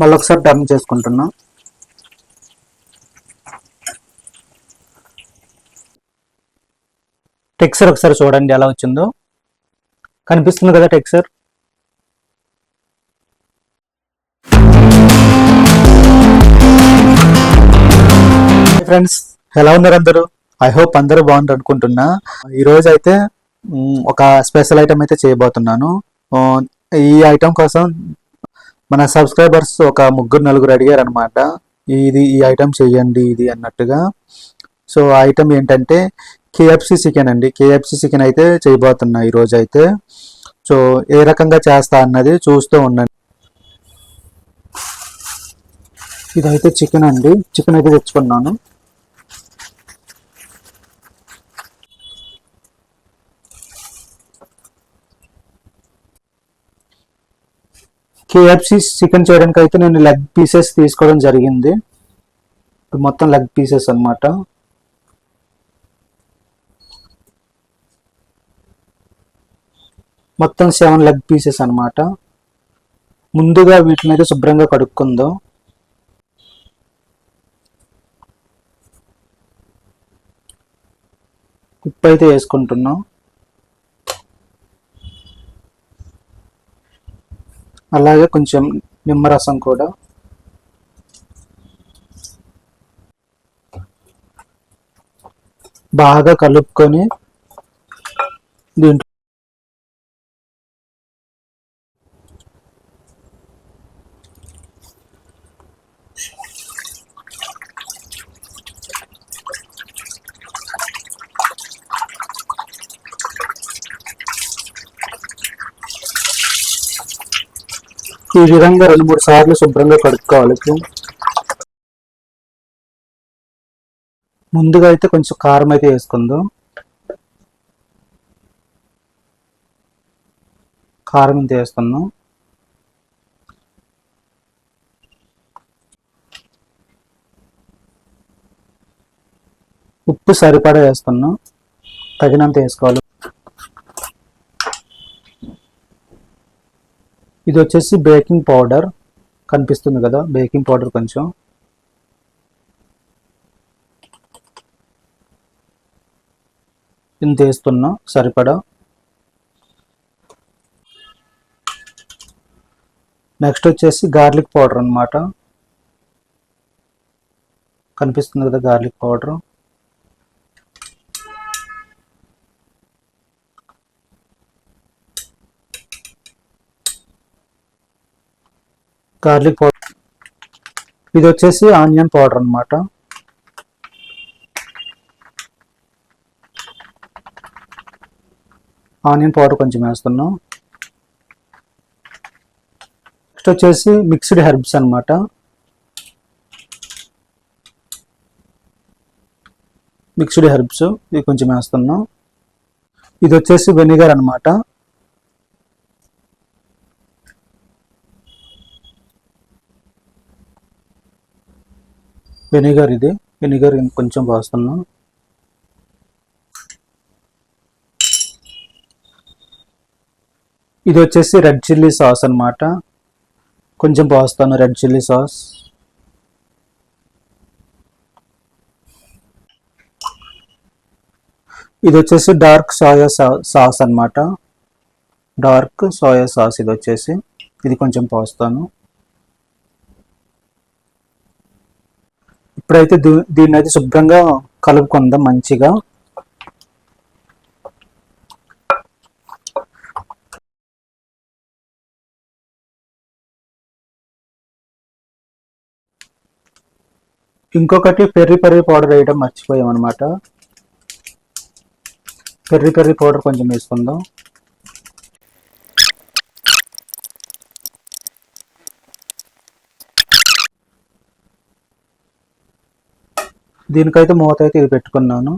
మళ్ళీ ఒకసారి టర్న్ చేసుకుంటున్నా. టెక్స్చర్ ఒకసారి చూడండి ఎలా వచ్చిందో. కనిపిస్తుంది కదా టెక్స్చర్? ఫ్రెండ్స్ ఎలా ఉన్నారు అందరూ? ఐ హోప్ అందరూ బాగుంటారు అనుకుంటున్నా. ఈరోజు అయితే ఒక స్పెషల్ ఐటమ్ అయితే చేయబోతున్నాను. ఈ ఐటమ్ కోసం మన సబ్స్క్రైబర్స్ ఒక ముగ్గురు నలుగురు అడిగారు అనమాట ఇది ఈ ఐటమ్ చేయండి ఇది అన్నట్టుగా. సో ఆ ఐటమ్ ఏంటంటే కేఎఫ్సి చికెన్ అండి. కేఎఫ్సి చికెన్ అయితే చేయబోతున్నా ఈరోజు అయితే సో ఏ రకంగా చేస్తా అన్నది చూస్తూ ఉండండి. ఇదైతే చికెన్ అండి. చికెన్ అయితే తెచ్చుకున్నాను. కేఎఫ్సి చికెన్ చేయడానికి అయితే నేను లెగ్ పీసెస్ తీసుకోవడం జరిగింది. మొత్తం లెగ్ పీసెస్ అనమాట మొత్తం సెవెన్ లెగ్ పీసెస్ అనమాట ముందుగా వీటిని అయితే శుభ్రంగా కడుక్కుందాం. ఉప్పు అయితే వేసుకుంటున్నాం. అలాగే కొంచెం నిమ్మరసం కూడా. బాగా కలుపుకొని దీంట్లో ఈ విధంగా రెండు మూడు సార్లు శుభ్రంగా కడుక్కోవాలి ముందుగా అయితే కొంచెం కారం అయితే వేసుకుందాం. కారం ఇంత వేసుకుందాం. ఉప్పు సరిపడా వేసుకున్నాం తగినంత వేసుకోవాలి. ఇది వచ్చేసి బేకింగ్ పౌడర్ కనిపిస్తుంది కదా. బేకింగ్ పౌడర్ కొంచెం. ఇంత వేస్తున్నా సరిపడా. నెక్స్ట్ వచ్చేసి గార్లిక్ పౌడర్ అన్నమాట. కనిపిస్తుంది కదా గార్లిక్ పౌడర్ గార్లిక్ పౌడర్. ఇది వచ్చేసి ఆనియన్ పౌడర్ అనమాట ఆనియన్ పౌడర్ కొంచెం వేస్తున్నాం. నెక్స్ట్ వచ్చేసి మిక్స్డ్ హెర్బ్స్ అనమాట మిక్స్డ్ హెర్బ్స్ ఇది కొంచెం వేస్తున్నాం. ఇది వచ్చేసి వెనిగర్ అనమాట వెనిగర్ ఇది. వెనిగర్ కొంచెం పోస్తున్నాం ఇది వచ్చేసి రెడ్ చిల్లీ సాస్ అన్నమాట. కొంచెం పోస్తాను రెడ్ చిల్లీ సాస్. ఇది వచ్చేసి డార్క్ సోయా సాస్ అన్నమాట. డార్క్ సోయా సాస్ ఇది వచ్చేసి. ఇది కొంచెం పోస్తాను ఇప్పుడైతే దీన్ని అయితే శుభ్రంగా కలుపుకుందాం మంచిగా. ఇంకొకటి పెర్రి పెర్రి పౌడర్ వేయడం మర్చిపోయాం అనమాట పెర్రి పెర్రి పౌడర్ కొంచెం వేసుకుందాం. దీనికైతే మూత అయితే ఇది పెట్టుకున్నాను.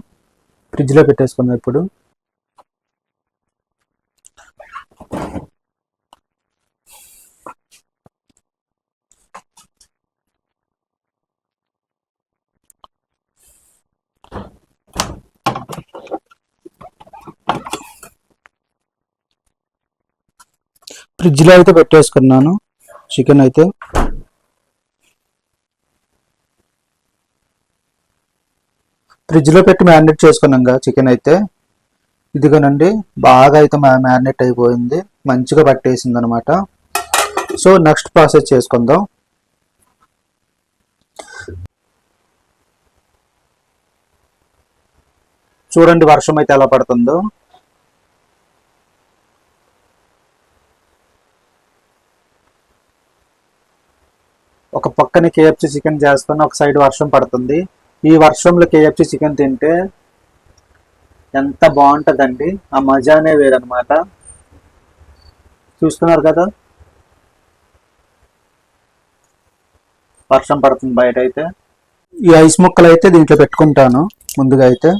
ఫ్రిడ్జ్లో పెట్టేసుకున్నాను ఇప్పుడు. ఫ్రిడ్జ్లో అయితే పెట్టేసుకున్నాను. చికెన్ అయితే. ఫ్రిడ్జ్లో పెట్టి మ్యారినేట్ చేసుకున్నాం చికెన్ అయితే. ఇదిగోనండి బాగా అయితే మ్యారినేట్ అయిపోయింది. మంచిగా పట్టేసింది అనమాట సో నెక్స్ట్ ప్రాసెస్ చేసుకుందాం. చూడండి వర్షం అయితే ఎలా పడుతుందో. ఒక పక్కన కేఎఫ్సి చికెన్ చేస్తున్న ఒక సైడ్ వర్షం పడుతుంది. ఈ వర్షంలో కేఎఫ్సి చికెన్ తింటే ఎంత బాగుంటుందండి. ఆ మజానే వేరనమాట చూస్తున్నారు కదా? వర్షం పడుతుంది బయట అయితే ఈ ఐస్ ముక్కలు అయితే దీంట్లో పెట్టుకుంటాను ముందుగా అయితే.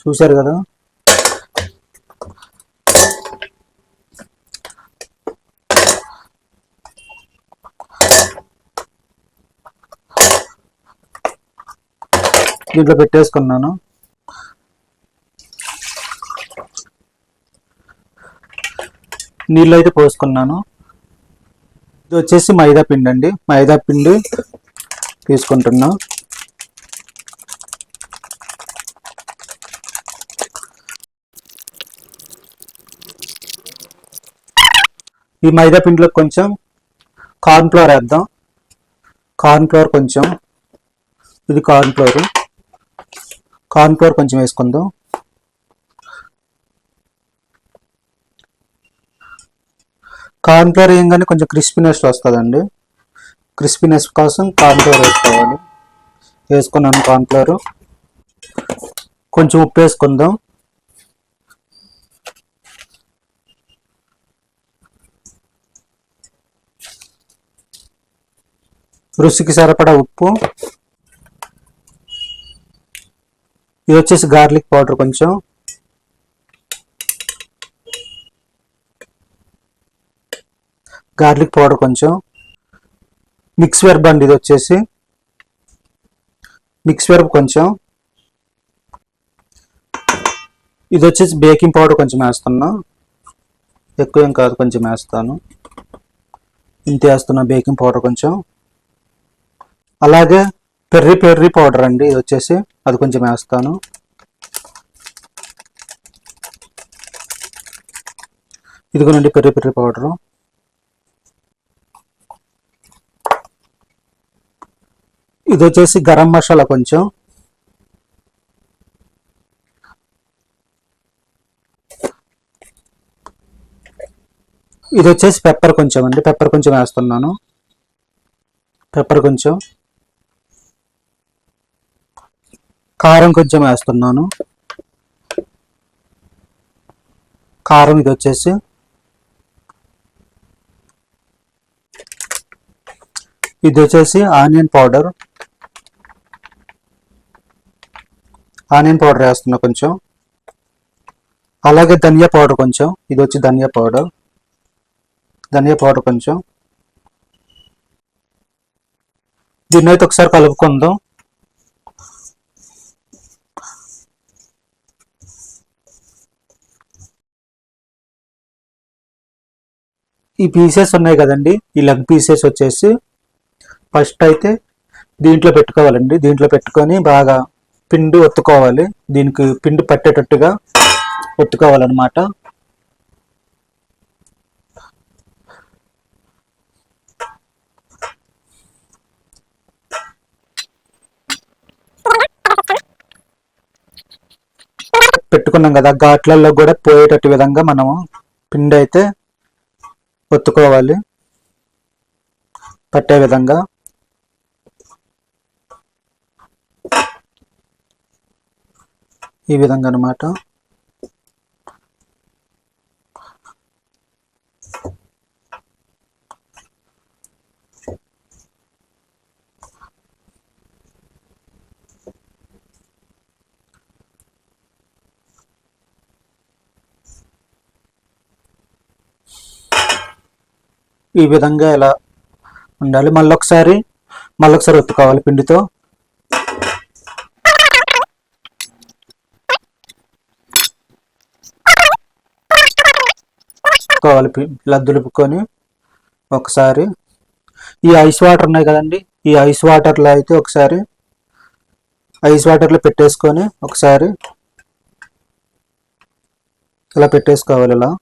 చూశారు కదా? దీంట్లో పెట్టేసుకున్నాను. నీళ్ళు అయితే పోసుకున్నాను. ఇది వచ్చేసి మైదా పిండి అండి. మైదా పిండి తీసుకుంటున్నా. ఈ మైదా పిండిలో కొంచెం కార్న్ ఫ్లోర్ వేద్దాం. కార్న్ ఫ్లోర్ కొంచెం. ఇది కార్న్ కార్న్ఫ్లోర్ కార్న్ ఫ్లోర్ కొంచెం వేసుకుందాం. కార్న్ఫ్లోర్ వేయగానే కొంచెం క్రిస్పీనెస్ వస్తుందండి. క్రిస్పీనెస్ కోసం కార్న్ఫ్లోర్ వేసుకోవాలి. వేసుకున్నాను కార్న్ఫ్లోర్ కొంచెం ఉప్పు వేసుకుందాం. రుచికి సరిపడా ఉప్పు. ఇది వచ్చేసి గార్లిక్ పౌడర్ కొంచెం. గార్లిక్ పౌడర్ కొంచెం. మిక్స్ వెర్బ్ అండి ఇది వచ్చేసి. మిక్స్ వెర్బ్ కొంచెం. ఇది వచ్చేసి బేకింగ్ పౌడర్ కొంచెం వేస్తున్నా. ఎక్కువ ఏం కాదు కొంచెం వేస్తాను. ఇంత వేస్తున్నా బేకింగ్ పౌడర్ కొంచెం. అలాగే పెర్రీ పెర్రీ పౌడర్ అండి ఇది వచ్చేసి. అది కొంచెం వేస్తాను. ఇదిగోనండి పెర్రి పెర్రీ పౌడరు. ఇది వచ్చేసి గరం మసాలా కొంచెం. ఇది వచ్చేసి పెప్పర్ కొంచెం అండి పెప్పర్ కొంచెం వేస్తున్నాను. పెప్పర్ కొంచెం. కారం కొంచెం వేస్తున్నాను. కారం ఇది వచ్చేసి ఇది వచ్చేసి ఆనియన్ పౌడర్. ఆనియన్ పౌడర్ వేస్తున్నా కొంచెం. అలాగే ధనియా పౌడర్ కొంచెం. ఇది వచ్చి ధనియా పౌడర్. ధనియా పౌడర్ కొంచెం. దీన్ని అయితే ఒకసారి కలుపుకుందాం. ఈ పీసెస్ ఉన్నాయి కదండి. ఈ లెగ్ పీసెస్ వచ్చేసి ఫస్ట్ అయితే దీంట్లో పెట్టుకోవాలండి. దీంట్లో పెట్టుకొని బాగా పిండి ఒత్తుకోవాలి. దీనికి పిండి పట్టేటట్టుగా ఒత్తుకోవాలన్నమాట. పెట్టుకున్నాం కదా. ఘాట్లలో కూడా పోయేటట్టు విధంగా మనము పిండి అయితే ఒత్తుకోవాలి. పట్టే విధంగా. ఈ విధంగా అనమాట ఈ విధంగా ఇలా ఉండాలి. మళ్ళీ ఒకసారి మళ్ళీ ఒకసారి ఒత్తుకోవాలి పిండితో. కావాలి పి- ఇలా దులుపుకొని ఒకసారి. ఈ ఐస్ వాటర్ ఉన్నాయి కదండి ఈ ఐస్ వాటర్లో అయితే ఒకసారి ఐస్ వాటర్లో పెట్టేసుకొని ఒకసారి ఇలా పెట్టేసుకోవాలి ఇలా.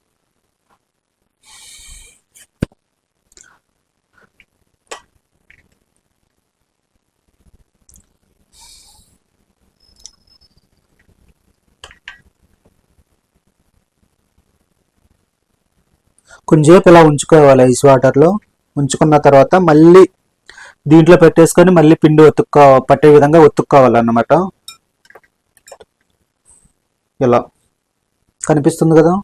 కొంచెంసేపు ఇలా ఉంచుకోవాలి ఐస్ వాటర్లో ఉంచుకున్న తర్వాత మళ్ళీ దీంట్లో పెట్టేసుకొని మళ్ళీ పిండి ఒత్తుక్కో పట్టే విధంగా ఒత్తుక్కోవాలన్నమాట. ఇలా. కనిపిస్తుంది కదా?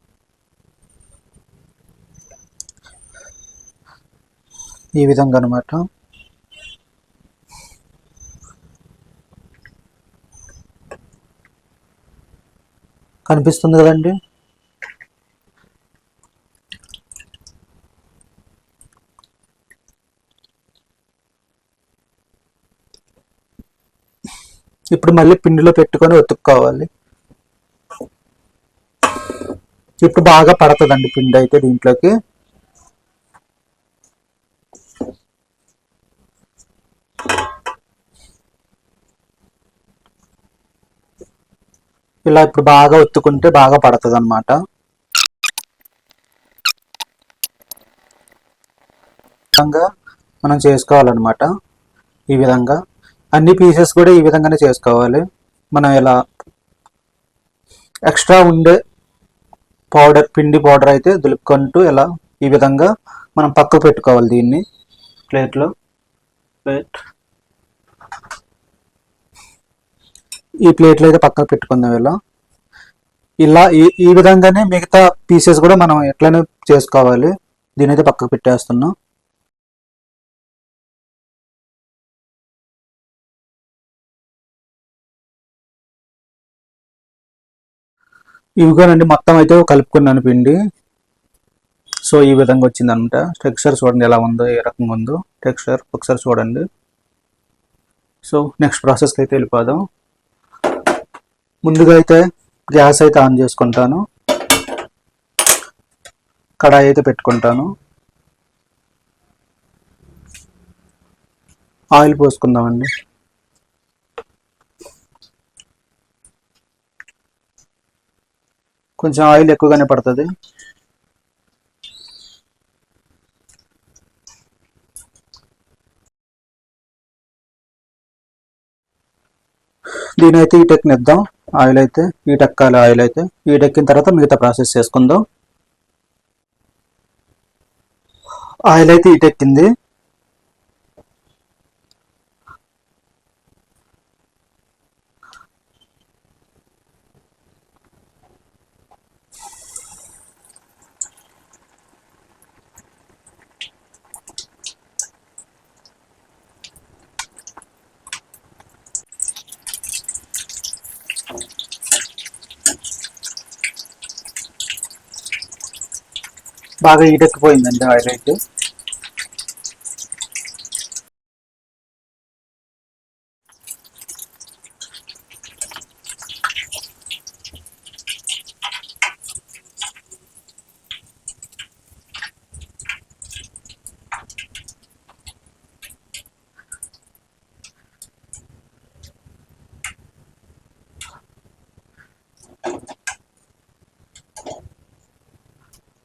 ఈ విధంగా అనమాట కనిపిస్తుంది కదండి? ఇప్పుడు మళ్ళీ పిండిలో పెట్టుకొని ఒత్తుక్కోవాలి. ఇప్పుడు బాగా పడుతుందండి పిండి అయితే దీంట్లోకి. ఇలా ఇప్పుడు బాగా ఒత్తుకుంటే బాగా పడుతుంది అనమాట విధంగా మనం చేసుకోవాలన్నమాట. ఈ విధంగా అన్ని పీసెస్ కూడా ఈ విధంగానే చేసుకోవాలి. మనం ఇలా ఎక్స్ట్రా ఉండే పౌడర్ పిండి పౌడర్ అయితే దులుపుకుంటూ ఇలా ఈ విధంగా మనం పక్కకు పెట్టుకోవాలి దీన్ని. ప్లేట్లో ప్లేట్ ఈ ప్లేట్లో అయితే పక్కకు పెట్టుకుందాం ఇలా. ఇలా ఈ ఈ విధంగానే మిగతా పీసెస్ కూడా మనం ఎట్లనే చేసుకోవాలి. దీని అయితే పక్కకు పెట్టేస్తున్నాం. ఇవిగోనండి మొత్తం అయితే కలుపుకున్నాను పిండి. సో ఈ విధంగా వచ్చింది అనమాట టెక్స్చర్ చూడండి ఎలా ఉందో ఏ రకంగా ఉందో. టెక్స్చర్ ఒకసారి చూడండి. సో నెక్స్ట్ ప్రాసెస్కి అయితే వెళ్ళిపోదాం. ముందుగా అయితే గ్యాస్ అయితే ఆన్ చేసుకుంటాను. కడాయి అయితే పెట్టుకుంటాను. ఆయిల్ పోసుకుందామండి. కొంచెం ఆయిల్ ఎక్కువగానే పడుతుంది. దీని అయితే ఈటెక్నిద్దాం ఆయిల్ అయితే ఈటెక్కాలి ఆయిల్ అయితే ఈటెక్కిన తర్వాత మిగతా ప్రాసెస్ చేసుకుందాం. ఆయిల్ అయితే ఈటెక్కింది బాగా ఈటెక్కిపోయిందండి ఆయిల్ అయితే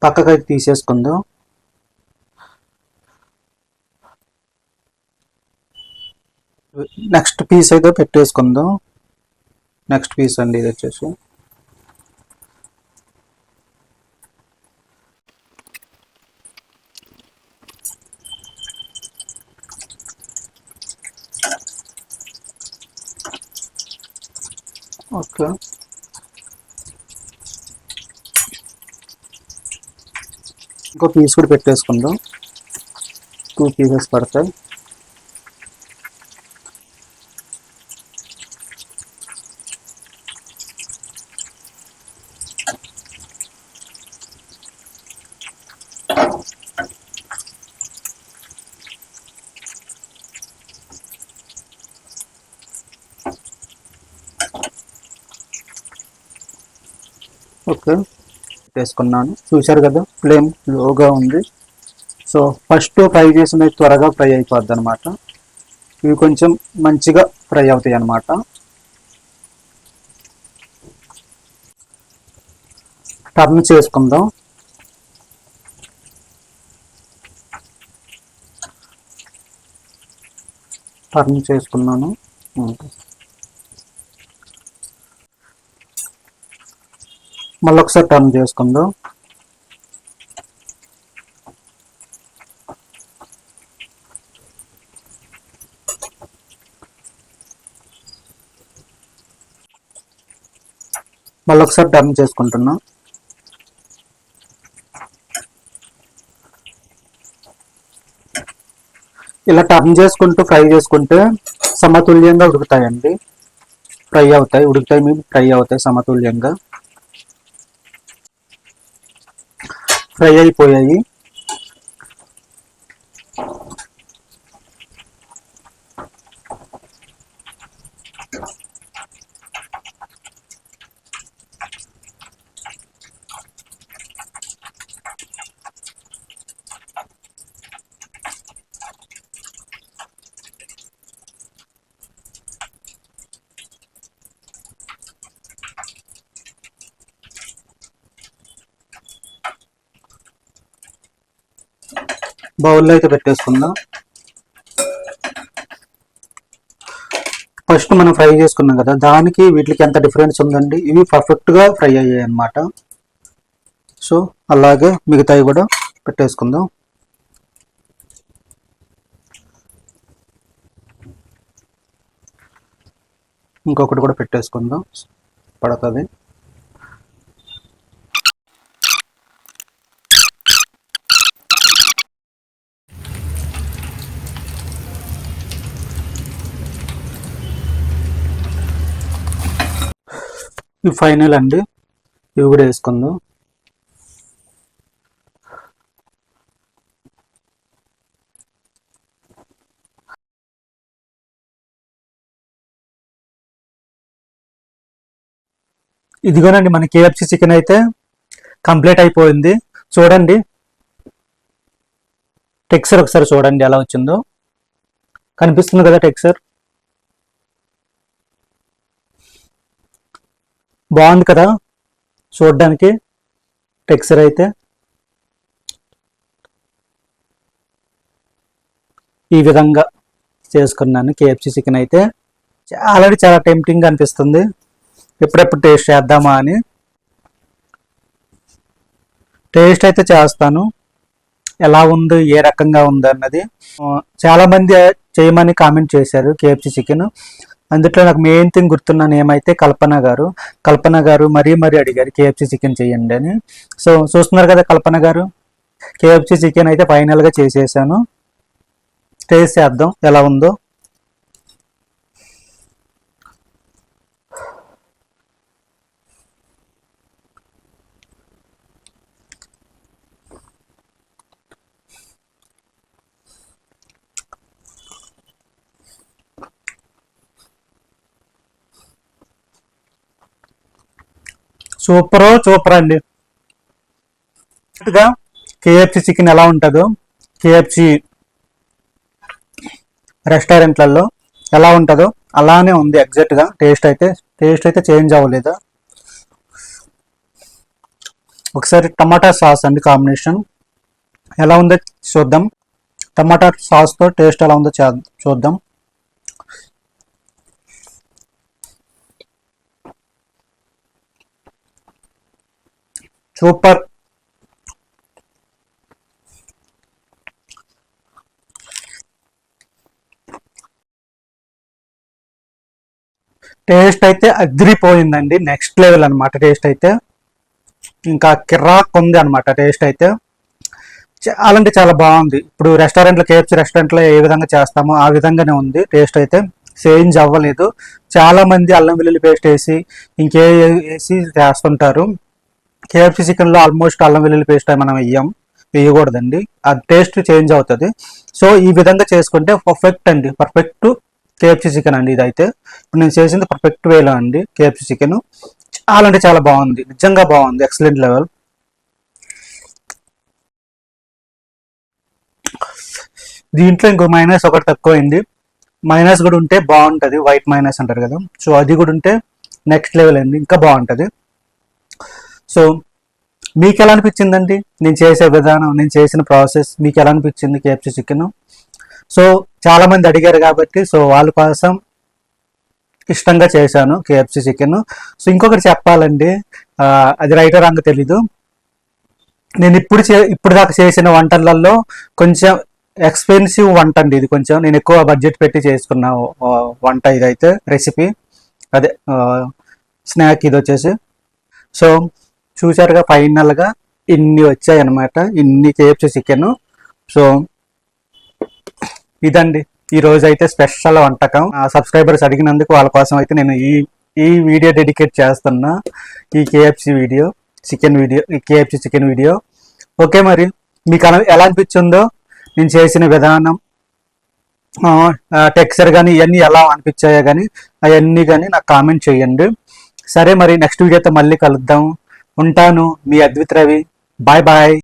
పక్కకైతే తీసేసుకుందాం. నెక్స్ట్ పీస్ అయితే పెట్టేసుకుందాం. నెక్స్ట్ పీస్ అండి ఇది వచ్చేసి ఓకే ఇంకో పీస్ కూడా పెట్టేసుకుందాం. టూ పీసెస్ పడతాయి ఓకే పెట్టేసుకున్నాను చూశారు కదా ఫ్లేమ్ లోగా ఉంది. సో ఫస్ట్ ఫ్రై చేసినవి త్వరగా ఫ్రై అయిపోద్ది అనమాట ఇవి కొంచెం మంచిగా ఫ్రై అవుతాయి అన్నమాట టర్న్ చేసుకుందాం. టర్న్ చేసుకున్నాను. మళ్ళీ ఒకసారి టర్న్ చేసుకుందాం. మళ్ళీ ఒకసారి టర్న్ చేసుకుంటున్నా. ఇలా టర్న్ చేసుకుంటూ ఫ్రై చేసుకుంటే సమతుల్యంగా ఉడుకుతాయండి. ఫ్రై అవుతాయి ఉడుకుతాయి మేము ఫ్రై అవుతాయి సమతుల్యంగా. ఫ్రై అయిపోయాయి బౌల్లో అయితే పెట్టేసుకుందాం. ఫస్ట్ మనం ఫ్రై చేసుకున్నాం కదా దానికి వీటికి ఎంత డిఫరెన్స్ ఉందండి? ఇవి పర్ఫెక్ట్గా ఫ్రై అయ్యాయి అన్నమాట. సో అలాగే మిగతాయి కూడా పెట్టేసుకుందాం. ఇంకొకటి కూడా పెట్టేసుకుందాం. పడుతుంది. ఇవి ఫైనల్ అండి. ఇవి కూడా వేసుకుందాం. ఇదిగోనండి మన కేఎఫ్సి చికెన్ అయితే కంప్లీట్ అయిపోయింది. చూడండి. టెక్స్చర్ ఒకసారి చూడండి ఎలా వచ్చిందో. కనిపిస్తుంది కదా టెక్స్చర్? బాగుంది కదా చూడడానికి టెక్స్చర్ అయితే. ఈ విధంగా చేసుకున్నాను కేఎఫ్సి చికెన్ అయితే. ఆల్రెడీ చాలా టెంప్టింగ్ అనిపిస్తుంది. ఎప్పుడెప్పుడు టేస్ట్ చేద్దామా అని. టేస్ట్ అయితే చేస్తాను. ఎలా ఉంది ఏ రకంగా ఉంది అన్నది. చాలామంది చేయమని కామెంట్ చేశారు కేఎఫ్సి చికెన్ అందులో నాకు మెయిన్ థింగ్ గుర్తున్న ఏమైతే కల్పన గారు. కల్పన గారు మరీ మరీ అడిగారు కేఎఫ్సి చికెన్ చేయండి అని. సో చూస్తున్నారు కదా కల్పన గారు? కేఎఫ్సి చికెన్ అయితే ఫైనల్గా చేసేసాను. టేస్ట్ చేద్దాం ఎలా ఉందో. సూపర్ సూపర్ అండి. కేఎఫ్సి చికెన్ ఎలా ఉంటుందో కేఎఫ్సి రెస్టారెంట్లలో ఎలా ఉంటుందో అలానే ఉంది ఎగ్జాక్ట్గా టేస్ట్ అయితే టేస్ట్ అయితే చేంజ్ అవ్వలేదు? ఒకసారి టమాటా సాస్ అండి కాంబినేషన్. ఎలా ఉందో చూద్దాం. టమాటా సాస్తో టేస్ట్ ఎలా ఉందో చూద్దాం. సూపర్. టేస్ట్ అయితే అదిరిపోయిందండి నెక్స్ట్ లెవెల్ అనమాట టేస్ట్ అయితే. ఇంకా కిరాక్ ఉంది అనమాట టేస్ట్ అయితే. చాలా అంటే చాలా బాగుంది. ఇప్పుడు రెస్టారెంట్లో కేఎఫ్సి రెస్టారెంట్లో ఏ విధంగా చేస్తామో ఆ విధంగానే ఉంది టేస్ట్ అయితే. చేంజ్ అవ్వలేదు. చాలా మంది అల్లం వెల్లుల్లి పేస్ట్ వేసి ఇంకే వేసి చేస్తుంటారు. కేఎఫ్సి చికెన్లో ఆల్మోస్ట్ అల్లం వెల్లుల్లి పేస్ట్ మనం వేయం వేయకూడదండి. ఆ టేస్ట్ చేంజ్ అవుతుంది. సో ఈ విధంగా చేసుకుంటే పర్ఫెక్ట్ అండి. పర్ఫెక్ట్ కేఎఫ్సి చికెన్ అండి ఇదైతే. ఇప్పుడు నేను చేసింది పర్ఫెక్ట్ వేలో అండి కేఎఫ్సి చికెన్. చాలా అంటే చాలా బాగుంది. నిజంగా బాగుంది. ఎక్సలెంట్ లెవెల్ దీంట్లో ఇంకో మైనస్ ఒకటి తక్కువైంది. మైనస్ కూడా ఉంటే బాగుంటుంది. వైట్ మైనస్ అంటారు కదా. సో అది కూడా ఉంటే నెక్స్ట్ లెవెల్ అండి. ఇంకా బాగుంటుంది. సో మీకు ఎలా అనిపించిందండి నేను చేసే విధానం నేను చేసిన ప్రాసెస్ మీకు ఎలా అనిపించింది కేఎఫ్సీ చికెన్? సో చాలా మంది అడిగారు కాబట్టి సో వాళ్ళ కోసం ఇష్టంగా చేశాను కేఎఫ్సి చికెన్. సో ఇంకొకటి చెప్పాలండి అది రైటో రాంగ్ తెలీదు. నేను ఇప్పుడు చే ఇప్పుడు దాకా చేసిన వంటలలో కొంచెం ఎక్స్పెన్సివ్ వంట అండి ఇది కొంచెం. నేను ఎక్కువ బడ్జెట్ పెట్టి చేసుకున్న వంట ఇదైతే రెసిపీ అదే స్నాక్ ఇది వచ్చేసి. సో చూసారుగా ఫైనల్గా ఇన్ని వచ్చాయి అనమాట ఇన్ని కేఎఫ్సి చికెన్. సో ఇదండి. ఈ రోజు అయితే స్పెషల్ వంటకం. సబ్స్క్రైబర్స్ అడిగినందుకు వాళ్ళ కోసం అయితే నేను ఈ ఈ వీడియో డెడికేట్ చేస్తున్నా. ఈ కేఎఫ్సి వీడియో చికెన్ వీడియో ఈ కేఎఫ్సి చికెన్ వీడియో. ఓకే మరి. మీకు ఎలా అనిపించిందో నేను చేసిన విధానం టెక్స్చర్ కానీ ఇవన్నీ ఎలా అనిపించాయో కానీ అవన్నీ కానీ నాకు కామెంట్ చేయండి. సరే మరి నెక్స్ట్ వీడియోతో మళ్ళీ కలుద్దాం. ఉంటాను. మీ అద్విత్ రవి. Bye bye.